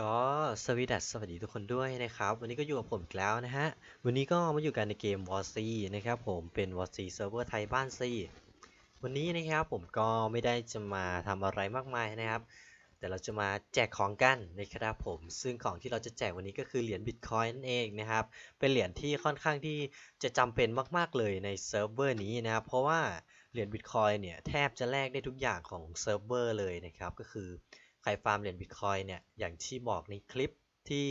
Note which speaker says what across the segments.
Speaker 1: ก็สวีดัสสวัสดีทุกคนด้วยนะครับ วันนี้ก็อยู่กับผมอีกแล้วนะฮะ วันนี้ก็มาอยู่กันในเกม War C นะครับผมเป็น War C เซิร์ฟเวอร์ไทยบ้านซีวันนี้นะครับผมก็ไม่ได้จะมาทำอะไรมากมายนะครับ แต่เราจะมาแจกของกันนะครับผมซึ่งของที่เราจะแจกวันนี้ก็คือเหรียญบิตคอยนั่นเองนะครับ เป็นเหรียญที่ค่อนข้างที่จะจำเป็นมากๆเลยในเซิร์ฟเวอร์นี้นะครับ เพราะว่าเหรียญบิตคอยเนี่ยแทบจะแลกได้ทุกอย่างของเซิร์ฟเวอร์เลยนะครับก็คือ ครฟาร์มเหรียญบิตคอยเนี่ยอย่างที่บอกในคลิปที่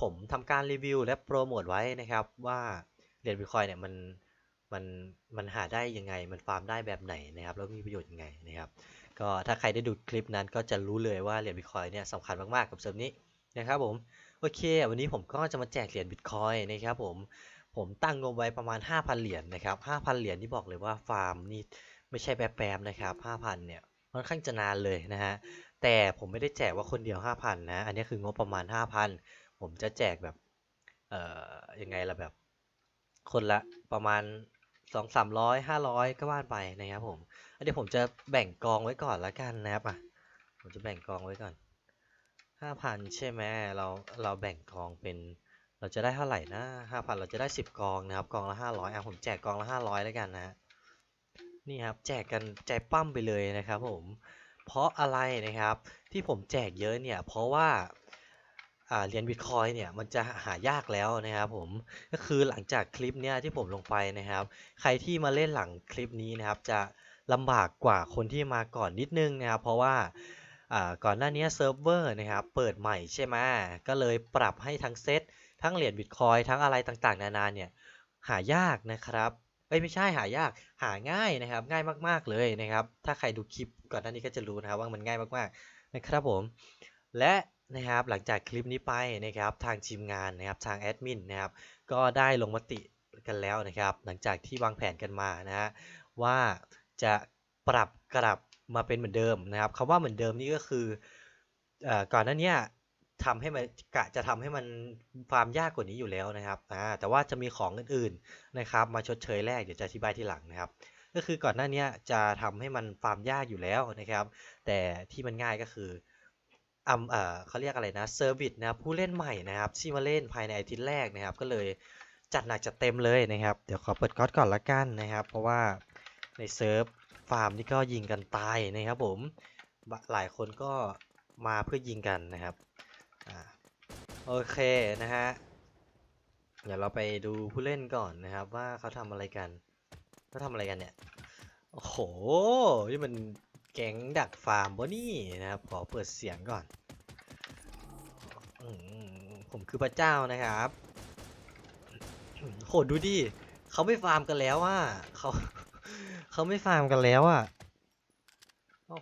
Speaker 1: ผมทำการรีวิวและโปรโมทไว้นะครับว่าเหรียญบิตคอยเนี่ยมันมันมันหาได้ยังไง มันฟาร์มได้แบบไหนนะครับ แล้วมีประโยชน์ยังไงนะครับ ก็ถ้าใครได้ดูคลิปนั้นก็จะรู้เลยว่าเหรียญบิตคอยเนี่ยสำคัญมากๆกับเซิร์ฟนี้นะครับผมโอเค วันนี้ผมก็จะมาแจกเหรียญบิตคอยนะครับผมผมตั้งงบไว้ประมาณ 5,000 เหรียญนะครับ 5,000 เหรียญที่บอกเลยว่าฟาร์มนี่ไม่ใช่แป๊บๆนะครับ 5,000 เนี่ยค่อนข้างจะนานเลยนะฮะ แต่ผมไม่ได้แจกว่าคนเดียว5,000นะ อันนี้คืองบประมาณ5,000ผมจะแจกแบบ เอ่อ ยังไงล่ะแบบ คนละประมาณ2 300 500ก็ว่านไปนะครับผม อันนี้ผมจะแบ่งกองไว้ก่อนละกันนะครับอะ ผมจะแบ่งกองไว้ก่อน5,000ใช่ไหมเราเราแบ่งกองเป็น เราจะได้เท่าไหร่นะ5,000เราจะได้10กองนะครับ กองละ500อะผมแจกกองละ500แล้วกันนะฮะนี่ครับ แจกกันใจปั้มไปเลยนะครับผม เพราะอะไรนะครับ ที่ผมแจกเยอะเนี่ย เพราะว่าเหรียญบิตคอยเนี่ยมันจะหายากแล้วนะครับผมก็คือหลังจากคลิปเนี้ยที่ผมลงไปนะครับ ใครที่มาเล่นหลังคลิปนี้นะครับ จะลำบากกว่าคนที่มาก่อนนิดนึงนะครับ เพราะว่าอ่าก่อนหน้านี้เซิร์ฟเวอร์นะครับเปิดใหม่ใช่ไหมก็เลยปรับให้ทั้งเซตทั้งเหรียญบิตคอยทั้งอะไรต่างๆ นานาเนี่ยหายากนะครับ เอ้ยไม่ใช่หายากหาง่ายนะครับ ง่ายมากๆเลยนะครับ ถ้าใครดูคลิปก่อนหน้านี้ก็จะรู้นะครับว่ามันง่ายมากๆนะครับผม และนะครับหลังจากคลิปนี้ไปนะครับทางทีมงานนะครับทางแอดมินนะครับก็ได้ลงมติกันแล้วนะครับ หลังจากที่วางแผนกันมานะฮะว่าจะปรับกลับมาเป็นเหมือนเดิมนะครับคำว่าเหมือนเดิมนี่ก็คือเอ่อก่อนหน้าเนี้ย ทำให้มันกะจะทำให้มันฟาร์มยากกว่านี้อยู่แล้วนะครับอ่าแต่ว่าจะมีของอื่นๆนะครับ มาชดเชยแรกเดี๋ยวจะอธิบายทีหลังนะครับ ก็คือก่อนหน้านี้จะทำให้มันฟาร์มยากอยู่แล้วนะครับ แต่ที่มันง่ายก็คืออำเอ่อเขาเรียกอะไรนะเซอร์วิสนะครับผู้เล่นใหม่นะครับที่มาเล่นภายในอาทิตย์แรกนะครับ ก็เลยจัดหนักจัดเต็มเลยนะครับ เดี๋ยวขอเปิดก๊อตก่อนละกันนะครับ เพราะว่าในเซิร์ฟฟาร์มนี่ก็ยิงกันตายนะครับผมหลายคนก็มาเพื่อยิงกันนะครับ โอเคนะฮะ เดี๋ยวเราไปดูผู้เล่นก่อนนะครับ ว่าเขาทำอะไรกันเขาทำอะไรกันเนี่ย โอ้โห นี่มันแก๊งดักฟาร์มบนี่นะครับ ขอเปิดเสียงก่อนอผมคือพระเจ้านะครับโหดูดิเขาไม่ฟาร์มกันแล้วอะเขาเขาไม่ฟาร์มกันแล้วอะเอ้า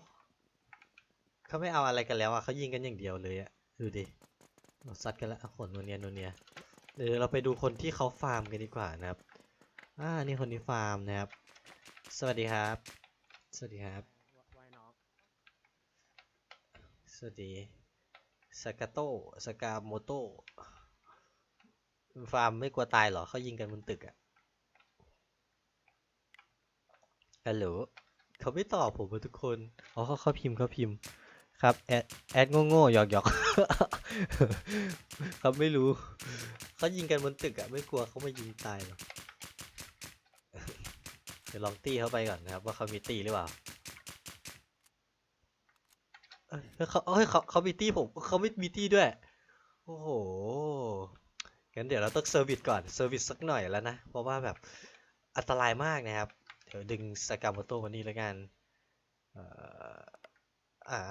Speaker 1: เขาไม่เอาอะไรกันแล้วอะเขายิงกันอย่างเดียวเลยอะดูดิ เอาซัดกันแล้วขนนวเนียนัวเนียเดี๋ยวเราไปดูคนที่เขาฟาร์มกันดีกว่านะครับ อ่า นี่คนนี้ฟาร์มนะครับ สวัสดีครับ สวัสดีครับ สวัสดีสกาโตสกาโมโตฟาร์มไม่กลัวตายเหรอเขายิงกันบนตึกอะฮัลโหลเขาไม่ตอบผมทุกคน อ๋อเขาเขาพิมพ์เขาพิมพ์ ครับแอดแอดโง่โง่ๆหยอกหยอกเขาไม่รู้เขายิงกันบนตึกอะไม่กลัวเขามายิงตายหรอกเดี๋ยวลองตีเขาไปก่อนนะครับ ว่าเขามีตีหรือเปล่าเอ้ยเขาเอ้ยเขาเขามีตีผมเขาไม่มีตีด้วย โอ้โหงั้นเดี๋ยวเราต้องเซอร์วิสก่อนเซอร์วิสสักหน่อยแล้วนะ เพราะว่าแบบอันตรายมากนะครับ เดี๋ยวดึงสกามโตคนนี้แล้วกันเอ่า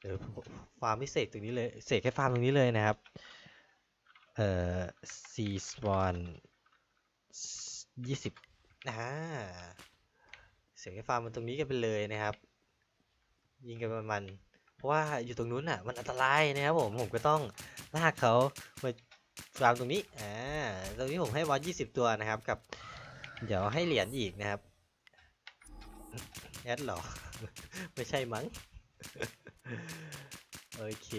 Speaker 1: เดี๋ยวฟาร์มไม่เสกตรงนี้เลยเสกแค่ฟาร์มตรงนี้เลยนะครับ เอ่อซีสวอนยี่สิบอ่าเสกแค่ฟาร์มมันตรงนี้กันไปเลยนะครับ ยิงกันมันเพราะว่าอยู่ตรงนู้นอะมันอันตรายนะครับผมผมก็ต้องลากเขามาฟาร์มตรงนี้อ่าตรงนี้ผมให้วอลยี่สิบตัวนะครับกับ เดี๋ยวให้เหรียญอีกนะครับแอดหรอ ไม่ใช่มั้ง โอเค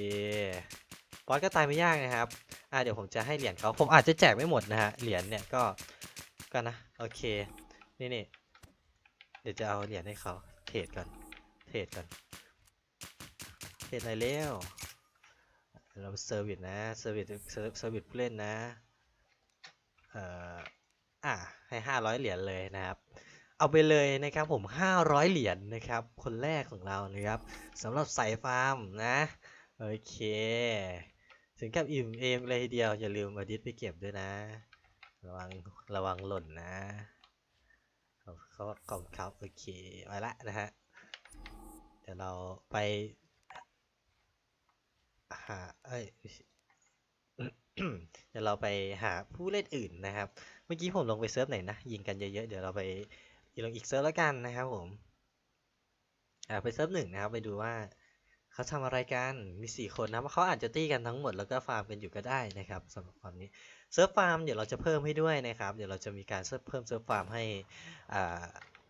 Speaker 1: บอสก็ตายไม่ยากนะครับ อ่าเดี๋ยวผมจะให้เหรียญเขา ผมอาจจะแจกไม่หมดนะฮะ เหรียญเนี่ยก็ก็นะ โอเค นี่นี่เดี๋ยวจะเอาเหรียญให้เขาเทรดก่อน เทรดก่อน เทรดหน่อยเร็วเราเซอร์วิสนะ เซอร์วิส เซอร์วิสผู้เล่นนะ เอ่อ อะให้ห้าร้อยเหรียญเลยนะครับ เอาไปเลยนะครับผมห้าร้อยเหรียญนะครับ คนแรกของเรานะครับสำหรับสายฟาร์มนะโอเค ถึงกับอิ่มเอมเลยทีเดียวอย่าลืมเอาดิสไปเก็บด้วยนะ ระวังระวังหล่นนะเขาขากล่องครับโอเคไว้ละนะฮะเดี๋ยวเราไปหาเอ้ยเดี๋ยวเราไปหาผู้เล่นอื่นนะครับ เมื่อกี้ผมลงไปเซิร์ฟไหนนะ ยิงกันเยอะๆ เดี๋ยวเราไป ลงอีกเซิร์ฟแล้วกันนะครับผมอ่าไปเซิร์ฟหนึ่งนะครับ ไปดูว่าเขาทำอะไรกันมีสี่คนนะเขาอาจจะตีกันทั้งหมดแล้วก็ฟาร์มกันอยู่ก็ได้นะครับสำหรับความนี้เซิร์ฟฟาร์มเดี๋ยวเราจะเพิ่มให้ด้วยนะครับ เดี๋ยวเราจะมีการเซิร์ฟเพิ่มเซิร์ฟฟาร์มให้อ่า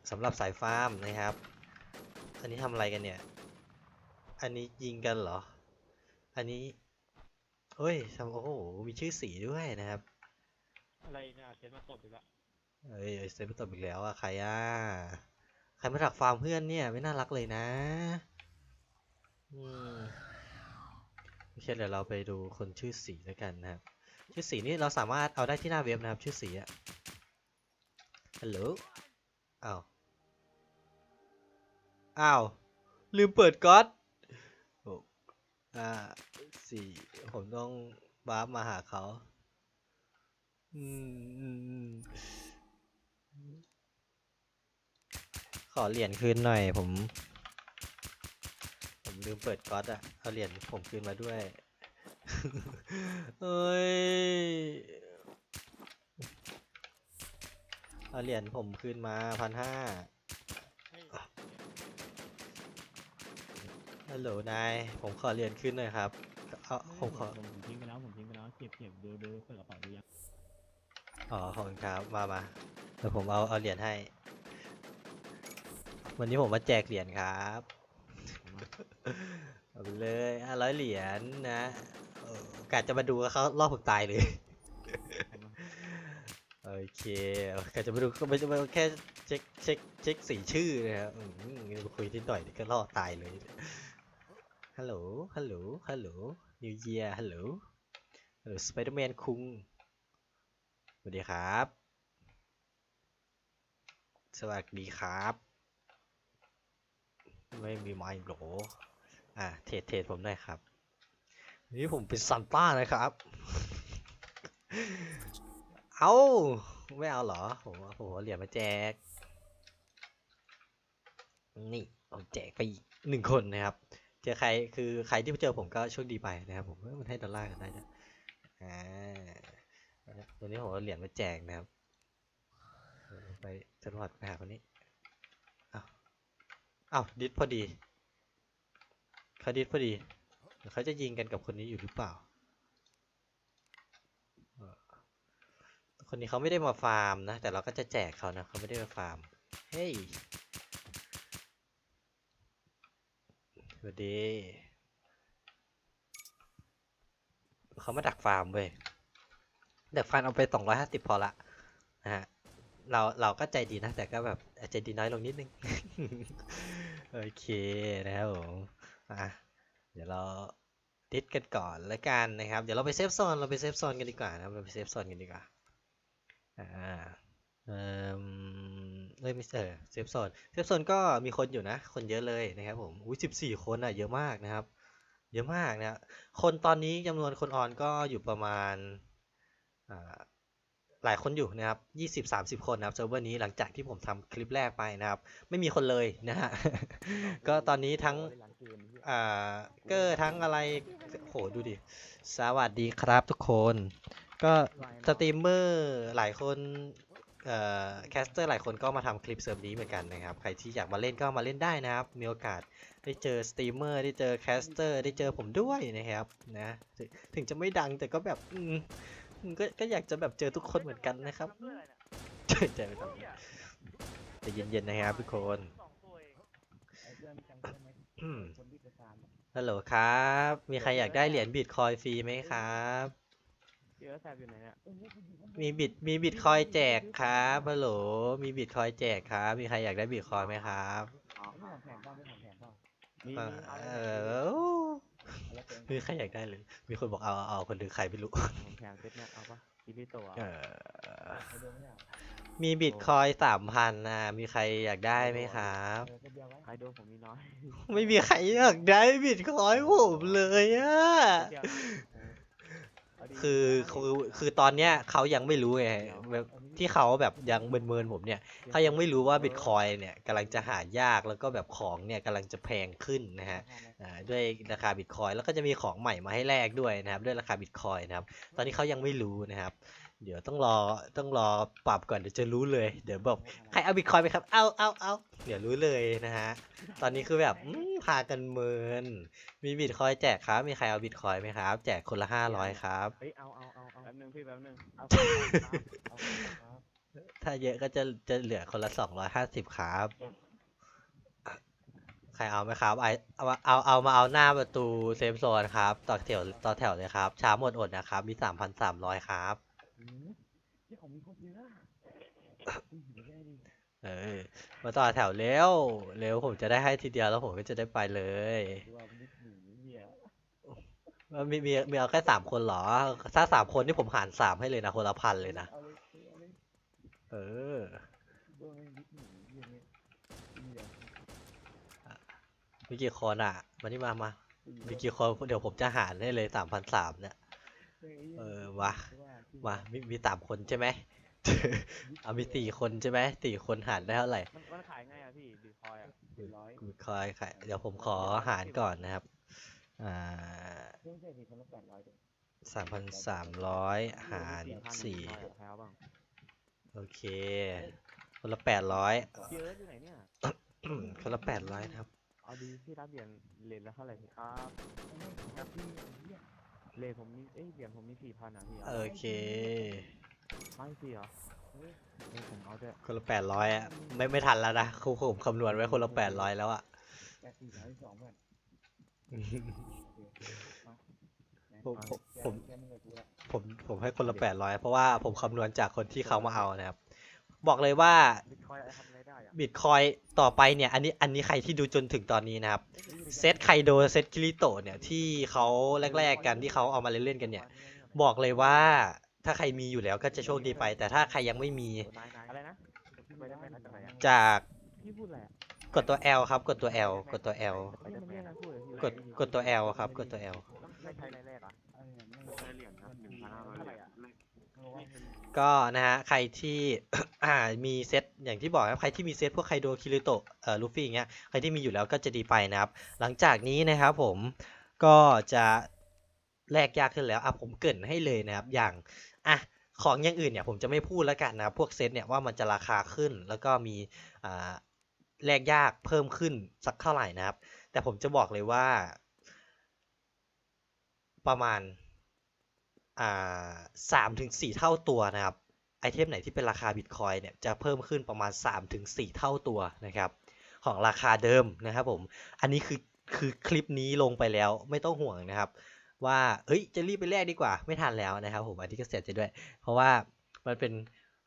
Speaker 1: สำหรับสายฟาร์มนะครับ อันนี้ทำอะไรกันเนี่ย อันนี้ยิงกันเหรอ อันนี้เฮ้ยทำโอ้โหมีชื่อสีด้วยนะครับ
Speaker 2: อะไรเนี่ยเขียนมาตบอีกแล้ว
Speaker 1: เอ้ยเอ้ยเซฟไปตบอีกแล้วอะใครอะใครมาถักฟาร์มเพื่อนเนี่ย ไม่น่ารักเลยนะ อืมโอเคเดี๋ยวเราไปดูคนชื่อสีแล้วกันนะครับ ชื่อสีนี่เราสามารถเอาได้ที่หน้าเว็บนะครับ ชื่อสีอะฮัลโหลอ้าวอ้าว ลืมเปิดก๊อตหกห้าสี่ผมต้องวามาหาเขา อืมอืมอืม ขอเหรียญคืนหน่อยผม ผมลืมเปิดก๊อตอะเอาเหรียญผมคืนมาด้วยเอ้ยเอาเหรียญผมคืนมาพันห้า
Speaker 2: เฮ้ย
Speaker 1: ฮัลโหลนายผมขอเหรียญคืนหน่อยครับเอาผมขอ
Speaker 3: ผมทิ้งไปแล้วผมทิ้งไปแล้วเก็บเก็บดูดูเปิดกระเป๋าดูยัง
Speaker 1: อ๋อขอบคุณครับมามาเดี๋ยวผมเอาเอาเหรียญให้ วันนี้ผมมาแจกเหรียญครับ เอาไปเลยห้าร้อยเหรียญนะเออกะจะมาดูเขารอบผมตายเลย โอเคกะจะมาดูก็ไม่จะมาแค่เช็คเช็คเช็คสีชื่อนะครับอืมาคุยนิดหน่อยก็รอตายเลย ฮัลโหล ฮัลโหล ฮัลโหล นิวเยียฮัลโหล ฮัลโหล สไปเดอร์แมนคุงสวัสดีครับ สวัสดีครับ ไม่มีไมค์โหรอะเทรดเทรดผมหน่อยครับ นี่ผมเป็นซันต้านะครับ เอาไม่เอาเหรอ ผมเอาผมเอาเหรียญมาแจก นี่ผมแจกไปอีกหนึ่งคนนะครับ เจอใครคือใครที่เจอผมก็โชคดีไปนะครับ ผมเอ้ยมันให้ดอลลาร์กันได้นะอ่าตัวนี้ผมเอาเหรียญมาแจกนะครับเออไปจังหวัดไปหาคนนี้อ้าว อ้าวดิสพอดีเขาดิสพอดีเขาจะยิงกันกับคนนี้อยู่หรือเปล่า คนนี้เขาไม่ได้มาฟาร์มนะ แต่เราก็จะแจกเขานะเขาไม่ได้มาฟาร์ม เฮ้ยสวัสดีเขามาดักฟาร์มเว้ยดี๋ยวฟันเอาไปสองร้อยห้าสิบพอละนะฮะเราเราก็ใจดีนะ แต่ก็แบบใจดีน้อยลงนิดนึง โอเคนะครับผมอะเดี๋ยวเราดิสกันก่อนแล้วกันนะครับ เดี๋ยวเราไปเซฟโซนเราไปเซฟโซนกันดีกว่านะครับเราไปเซฟโซนกันดีกว่าอ่าเอ่อเอ้ยม่ใช่เออเซฟโซนเซฟโซนก็มีคนอยู่นะ คนเยอะเลยนะครับผมอุ้ยสิบสี่คนอะเยอะมากนะครับ เยอะมากนะคนตอนนี้จำนวนคนออนก็อยู่ประมาณอ่า หลายคนอยู่นะครับยี่สิบสามสิบคนนะครับเซิร์ฟเวอร์นี้หลังจากที่ผมทำคลิปแรกไปนะครับ ไม่มีคนเลยนะฮะ ก็ตอนนี้ทั้งอ่าเกอร์ทั้งอะไรโหดูดิ สวัสดีครับทุกคน ก็สตรีมเมอร์หลายคนเอ่อแคสเตอร์หลายคนก็มาทำคลิปเซิร์ฟนี้เหมือนกันนะครับ ใครที่อยากมาเล่นก็มาเล่นได้นะครับ มีโอกาสได้เจอสตรีมเมอร์ได้เจอแคสเตอร์ได้เจอผมด้วยนะครับนะถึงจะไม่ดังแต่ก็แบบ ก็ก็อยากจะแบบเจอทุกคนเหมือนกันนะครับใจใจไม่ต้องใจเย็นๆนะครับทุกคนอืมฮัลโหลครับ มีใครอยากได้เหรียญบิตคอยฟรีไหมครับ
Speaker 2: เยอะแสบอยู่ไหนเนี่ย
Speaker 1: มีบิตมีบิตคอยแจกครับฮัลโหล มีบิตคอยแจกครับ มีใครอยากได้บิตคอยไหมครับ
Speaker 3: ไม่ถอนแผนบ้างไม่ถอนแผนบ้างมี
Speaker 1: เอ่อ
Speaker 3: มี
Speaker 1: เออ
Speaker 3: แล้วเป็น
Speaker 1: ไม่มีใครอยากได้เลย มีคนบอกเอาเอาเอาคนดือใครไม่รู้
Speaker 2: ผมแพงเซตเนี่ยเอาปะคิริโตะ
Speaker 1: เอ
Speaker 2: อะ
Speaker 1: อ
Speaker 3: ใครโดนไม่ได้
Speaker 1: มีบิตคอยสามพันนะ มีใครอยากได้ไหมครับ
Speaker 3: เออคนเดียวไว้
Speaker 2: ใครโดนผมมีน้อย
Speaker 1: ไม่มีใครอยากได้บิตคอยผมเลยอะ
Speaker 2: เดียวนะเาดี
Speaker 1: คือ
Speaker 2: นะ
Speaker 1: คือคือตอนเนี้ยเขายังไม่รู้ไงแบบ ที่เขาแบบยังเมินๆผมเนี่ยเขายังไม่รู้ว่าบิตคอยเนี่ยกำลังจะหายากแล้วก็แบบของเนี่ยกำลังจะแพงขึ้นนะฮะอ่าด้วยราคาบิตคอยแล้วก็จะมีของใหม่มาให้แลกด้วยนะครับ ด้วยราคาบิตคอยนะครับ ตอนนี้เขายังไม่รู้นะครับ เดี๋ยวต้องรอต้องรอปรับก่อนเดี๋ยวจะรู้เลย เดี๋ยวแบบใครเอาบิตคอยไปครับ เอาเอาเอาเดี๋ยวรู้เลยนะฮะตอนนี้คือแบบอืมพากันเมิน มีบิตคอยแจกครับ มีใครเอาบิตคอยไหมครับ แจกคนละห้าร้อยครับ
Speaker 2: เฮ้ยเอาเอาเอาเอาแป๊บนึงพี่แป๊บนึง
Speaker 3: เอา ครับเอาครับ
Speaker 1: ถ้าเยอะก็จะจะเหลือคนละสองร้อยห้าสิบครับ ใครเอาไหมครับไอเอามาเอาเอามาเอาหน้าประตูเซฟโซนครับ ต่อแถวต่อแถวเลยครับ ช้าหมดอดนะครับ มีสามพันสามร้อยครับ
Speaker 3: อืมที่ของมีคนเยอะอืมเดี๋ยวได้ดิ
Speaker 1: เออ มาต่อแถวเร็ว เร็วผมจะได้ให้ทีเดียวแล้วผมก็จะได้ไปเลย
Speaker 3: ดูว่ามิดหนีเหี้ย
Speaker 1: ว่ามีมีมีเอาแค่สามคนเหรอ ถ้าสามคนนี่ผมหารสามให้เลยนะคนละพันเลยนะ
Speaker 3: เอาเลยเอาเลย
Speaker 1: เออ
Speaker 3: ดูว่ามิดหนีเหี้ยเนี่ยเหี้ย
Speaker 1: มีกี่คนอะมานี่มามามีกี่คนเดี๋ยวผมจะหารให้เลยสามพันสามเนี่ย เออวะมามีมีสามคนใช่ไหมเอามีสี่คนใช่ไหมสี่คนหารได้เท่าไหร่
Speaker 2: มันมันขายไงอะพี่บิตคอยอะ
Speaker 3: ร้อย
Speaker 1: บิตคอยค่ะเดี๋ยวผมขอหารก่อนนะครับ อ่า
Speaker 3: เพิ่งใช่สิคนละแปดร้อยเอง
Speaker 1: สามพันสามร้อยหาร
Speaker 2: 4,000
Speaker 1: สี่
Speaker 2: บิตคอยอะใครเอาบ้าง
Speaker 1: โอเค คนละแปดร้อย
Speaker 2: พี่เอิร์ธอยู่ไหนเนี่ย
Speaker 1: คนละแปดร้อยนะครับ
Speaker 2: เอาดีพี่รับเหรียญเหรียญละเท่าไหร่พี่ครับ
Speaker 3: ครับพี่เหี้ย
Speaker 2: เหรียญผมมีเอ้ยเหรียญผมมีสี่พันอะพี่
Speaker 1: โอเค
Speaker 2: ไม่สี่เหรอเฮ้ยเอ้ยผมเอาด้วย
Speaker 1: คนละแปดร้อยอะไม่ไม่ทันแล้วนะครูผมคำนวณไว้คนละแปดร้อยแล้วอะ
Speaker 3: แปดสี่ร้อยสองเพื่อน
Speaker 1: ผมผมผม
Speaker 3: แกมึงเลยกูละ
Speaker 1: ผมผมให้คนละแปดร้อยเพราะว่าผมคำนวณจากคนที่เขามาเอานะครับ บอกเลยว่า
Speaker 2: บิตคอยอะไรทำอะไรได้อะ
Speaker 1: บิตคอยต่อไปเนี่ยอันนี้อันนี้ใครที่ดูจนถึงตอนนี้นะครับเซตไคโดเซตคิริโตะเนี่ยที่เขาแรกๆกันที่เขาเอามาเล่นๆกันเนี่ย บอกเลยว่าถ้าใครมีอยู่แล้วก็จะโชคดีไป แต่ถ้าใครยังไม่มี
Speaker 2: อะไรนะจาก
Speaker 1: ก
Speaker 2: ด
Speaker 1: ตัว L ครับ กดตัว L กดตัว L
Speaker 2: กด
Speaker 1: กดตัว L ครับ กดตัว L
Speaker 2: ไม่ใช่แรกอะ
Speaker 3: เห
Speaker 2: รียญครับหนึ่งพันห้าร้อย
Speaker 1: ก็นะฮะใครที่อ่ามีเซตอย่างที่บอกครับใครที่มีเซตพวกไคโดคิริโตะเอ่อลูฟี่อย่างเงี้ยใครที่มีอยู่แล้วก็จะดีไปนะครับ หลังจากนี้นะครับผมก็จะแลกยากขึ้นแล้วอะผมเกินให้เลยนะครับอย่างอะของอย่างอื่นเนี่ยผมจะไม่พูดแล้วกันนะพวกเซตเนี่ยว่ามันจะราคาขึ้น แล้วก็มีอ่าแลกยากเพิ่มขึ้นสักเท่าไหร่นะครับ แต่ผมจะบอกเลยว่า ประมาณ สามถึงสี่เท่าตัวนะครับไอเทมไหนที่เป็นราคาบิตคอยเนี่ยจะเพิ่มขึ้นประมาณ3-4ถึง4เท่าตัวนะครับของราคาเดิมนะครับผม อันนี้คือคือคลิปนี้ลงไปแล้วไม่ต้องห่วงนะครับ ว่าเอ้ยจะรีบไปแลกดีกว่าไม่ทันแล้วนะครับผมอันนี้ก็เสียใจด้วย เพราะว่ามันเป็น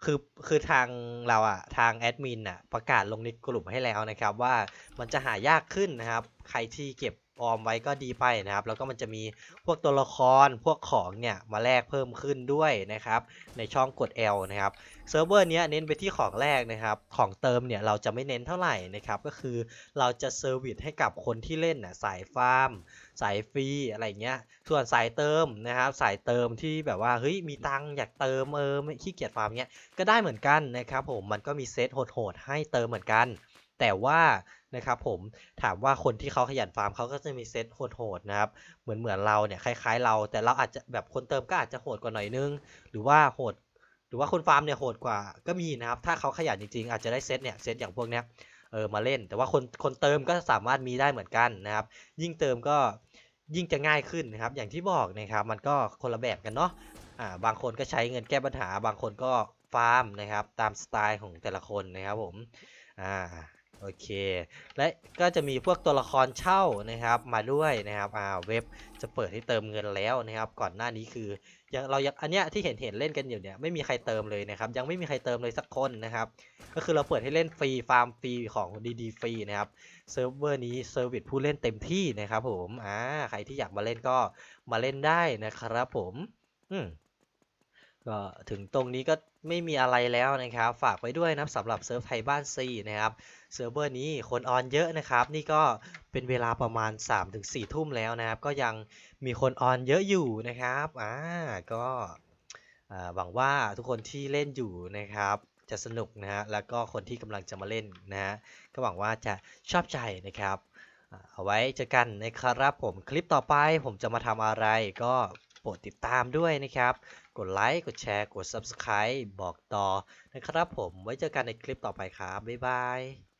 Speaker 1: คือคือทางเราอะทางแอดมินอะประกาศลงในกลุ่มให้แล้วนะครับ ว่ามันจะหายากขึ้นนะครับ ใครที่เก็บ ออมไว้ก็ดีไปนะครับ แล้วก็มันจะมีพวกตัวละครพวกของเนี่ยมาแลกเพิ่มขึ้นด้วยนะครับ ในช่องกด L นะครับเซิร์ฟเวอร์เนี้ยเน้นไปที่ของแรกนะครับ ของเติมเนี่ยเราจะไม่เน้นเท่าไหร่นะครับ ก็คือเราจะเซอร์วิสให้กับคนที่เล่นน่ะสายฟาร์ม สายฟรีอะไรเงี้ย ส่วนสายเติมนะครับ สายเติมที่แบบว่าเฮ้ยมีตังอยากเติมเออไม่ขี้เกียจฟาร์มเงี้ยก็ได้เหมือนกันนะครับ ผมมันก็มีเซตโหดๆให้เติมเหมือนกัน แต่ว่านะครับผมถามว่าคนที่เขาขยันฟาร์มเขาก็จะมีเซตโหดๆนะครับเหมือนเหมือนเราเนี่ยคล้ายๆ เราแต่เราอาจจะแบบคนเติมก็อาจจะโหดกว่าหน่อยนึง หรือว่าโหด หรือว่าคนฟาร์มเนี่ยโหดกว่าก็มีนะครับ ถ้าเขาขยันจริงๆ อาจจะได้เซตเนี่ยเซตอย่างพวกเนี้ยเออมาเล่น แต่ว่าคนคนเติมก็สามารถมีได้เหมือนกันนะครับ ยิ่งเติมก็ยิ่งจะง่ายขึ้นนะครับ อย่างที่บอกนะครับมันก็คนละแบบกันเนาะอ่าบางคนก็ใช้เงินแก้ปัญหา บางคนก็ฟาร์มนะครับ ตามสไตล์ของแต่ละคนนะครับผมอ่า โอเค และก็จะมีพวกตัวละครเช่านะครับมาด้วยนะครับอ่าเว็บจะเปิดให้เติมเงินแล้วนะครับ ก่อนหน้านี้คือยังเรายังอันเนี้ยที่เห็นเห็นเล่นกันอยู่เนี่ยไม่มีใครเติมเลยนะครับ ยังไม่มีใครเติมเลยสักคนนะครับ ก็คือเราเปิดให้เล่นฟรีฟาร์มฟรีของดีๆฟรีนะครับเซิร์ฟเวอร์นี้เซอร์วิสผู้เล่นเต็มที่นะครับผมอ่าใครที่อยากมาเล่นก็มาเล่นได้นะครับผมอืมก็ถึงตรงนี้ก็ไม่มีอะไรแล้วนะครับ ฝากไว้ด้วยนะครับสำหรับเซิร์ฟไทยบ้านซีนะครับ เซิร์ฟเวอร์นี้คนออนเยอะนะครับ นี่ก็เป็นเวลาประมาณ 3-4 ทุ่มแล้วนะครับ ก็ยังมีคนออนเยอะอยู่นะครับอ่าก็หวังว่าทุกคนที่เล่นอยู่นะครับ จะสนุกนะฮะแล้วก็คนที่กำลังจะมาเล่นนะฮะก็หวังว่าจะชอบใจนะครับเอาไว้เจอกันนะครับผมคลิปต่อไปผมจะมาทำอะไรก็โปรดติดตามด้วยนะครับ กดไลค์ กดแชร์ กด Subscribe บอกต่อนะครับผมไว้เจอกันในคลิปต่อไปครับ บ๊ายบาย